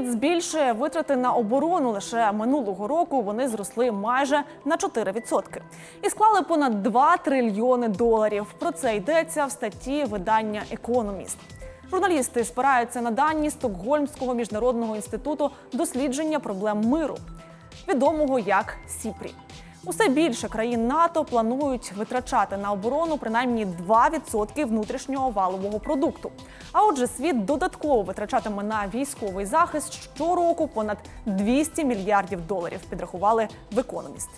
Світ збільшує витрати на оборону. Лише минулого року вони зросли майже на 4% і склали понад 2 трильйони доларів. Про це йдеться в статті видання Економіст. Журналісти спираються на дані Стокгольмського міжнародного інституту дослідження проблем миру, відомого як СІПРІ. Усе більше країн НАТО планують витрачати на оборону принаймні 2% внутрішнього валового продукту. А отже, світ додатково витрачатиме на військовий захист щороку понад 200 мільярдів доларів. Підрахували в економіст.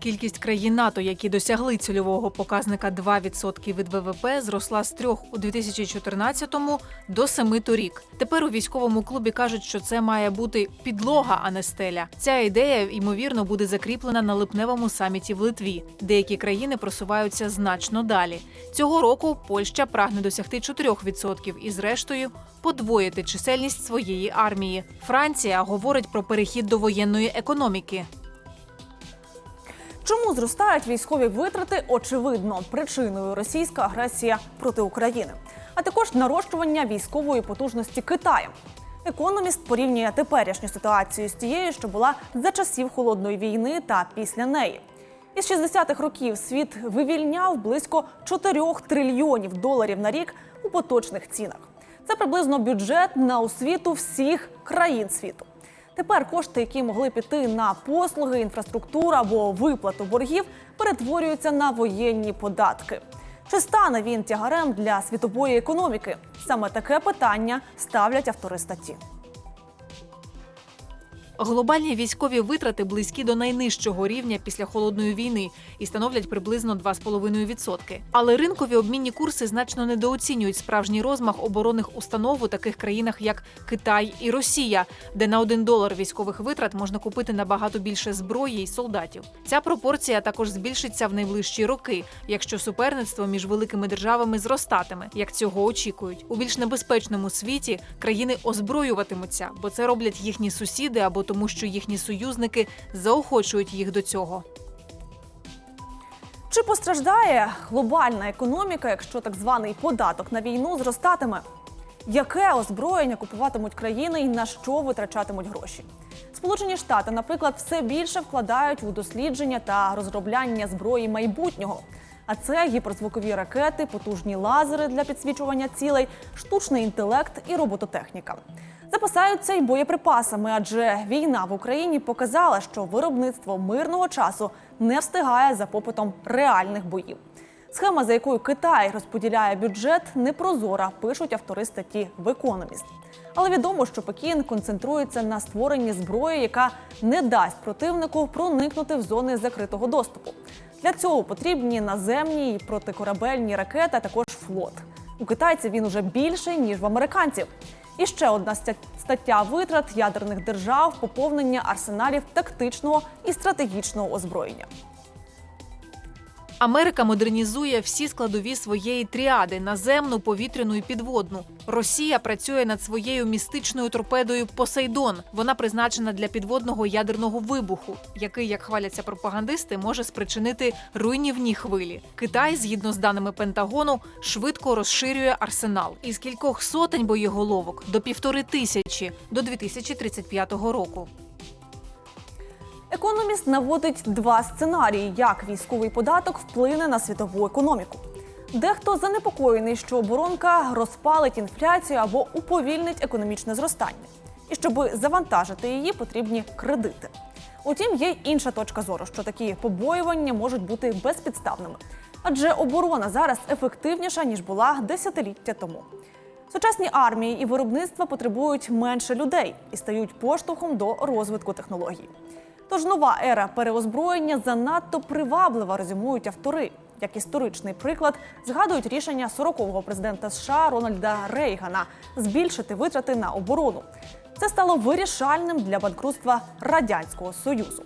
Кількість країн НАТО, які досягли цільового показника 2% від ВВП, зросла з 3 у 2014-му до 7 торік. Тепер у військовому клубі кажуть, що це має бути підлога, а не стеля. Ця ідея ймовірно буде закріплена на липневому саміті в Литві. Деякі країни просуваються значно далі. Цього року Польща прагне досягти 4% і, зрештою, подвоїти чисельність своєї армії. Франція говорить про перехід до воєнної економіки. Чому зростають військові витрати? Очевидно, причиною російська агресія проти України, а також нарощування військової потужності Китаю. Економіст порівнює теперішню ситуацію з тією, що була за часів холодної війни та після неї. Із 60-х років світ вивільняв близько 4 трильйонів доларів на рік у поточних цінах. Це приблизно бюджет на освіту всіх країн світу. Тепер кошти, які могли піти на послуги, інфраструктуру або виплату боргів, перетворюються на воєнні податки. Чи стане він тягарем для світової економіки? Саме таке питання ставлять автори статті. Глобальні військові витрати близькі до найнижчого рівня після холодної війни і становлять приблизно 2,5%. Але ринкові обмінні курси значно недооцінюють справжній розмах оборонних установ у таких країнах, як Китай і Росія, де на один долар військових витрат можна купити набагато більше зброї й солдатів. Ця пропорція також збільшиться в найближчі роки, якщо суперництво між великими державами зростатиме, як цього очікують. У більш небезпечному світі країни озброюватимуться, бо це роблять їхні сусіди або тому, що їхні союзники заохочують їх до цього. Чи постраждає глобальна економіка, якщо так званий податок на війну зростатиме? Яке озброєння купуватимуть країни і на що витрачатимуть гроші? Сполучені Штати, наприклад, все більше вкладають у дослідження та розробляння зброї майбутнього. А це гіперзвукові ракети, потужні лазери для підсвічування цілей, штучний інтелект і робототехніка. Запасаються й боєприпасами, адже війна в Україні показала, що виробництво мирного часу не встигає за попитом реальних боїв. Схема, за якою Китай розподіляє бюджет, непрозора, пишуть автори статті в економіст. Але відомо, що Пекін концентрується на створенні зброї, яка не дасть противнику проникнути в зони закритого доступу. Для цього потрібні наземні і протикорабельні ракети, а також флот. У китайців він уже більший ніж в американців. І ще одна стаття витрат ядерних держав поповнення арсеналів тактичного і стратегічного озброєння. Америка модернізує всі складові своєї тріади наземну, повітряну і підводну. Росія працює над своєю містичною торпедою Посейдон. Вона призначена для підводного ядерного вибуху, який, як хваляться пропагандисти, може спричинити руйнівні хвилі. Китай, згідно з даними Пентагону, швидко розширює арсенал із кількох сотень боєголовок до півтори тисячі до 2035 року. Економіст наводить два сценарії, як військовий податок вплине на світову економіку. Дехто занепокоєний, що оборонка розпалить інфляцію або уповільнить економічне зростання. І щоб завантажити її, потрібні кредити. Утім, є інша точка зору, що такі побоювання можуть бути безпідставними. Адже оборона зараз ефективніша ніж була десятиліття тому. Сучасні армії і виробництва потребують менше людей і стають поштовхом до розвитку технологій. Тож нова ера переозброєння занадто приваблива, резюмують автори. Як історичний приклад згадують рішення 40-го президента США Рональда Рейгана збільшити витрати на оборону. Це стало вирішальним для банкрутства радянського союзу,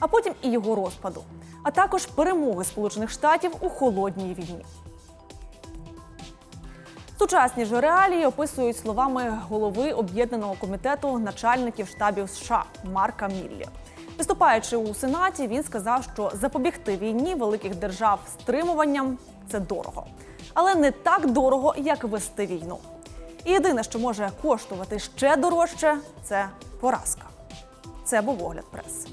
а потім і його розпаду, а також перемоги Сполучених Штатів у холодній війні. Сучасні ж реалії описують словами голови об'єднаного комітету начальників штабів США Марка Міллі. Виступаючи у сенаті, він сказав, що запобігти війні великих держав стримуванням це дорого, але не так дорого, як вести війну. І єдине, що може коштувати ще дорожче, це поразка. Це був огляд преси.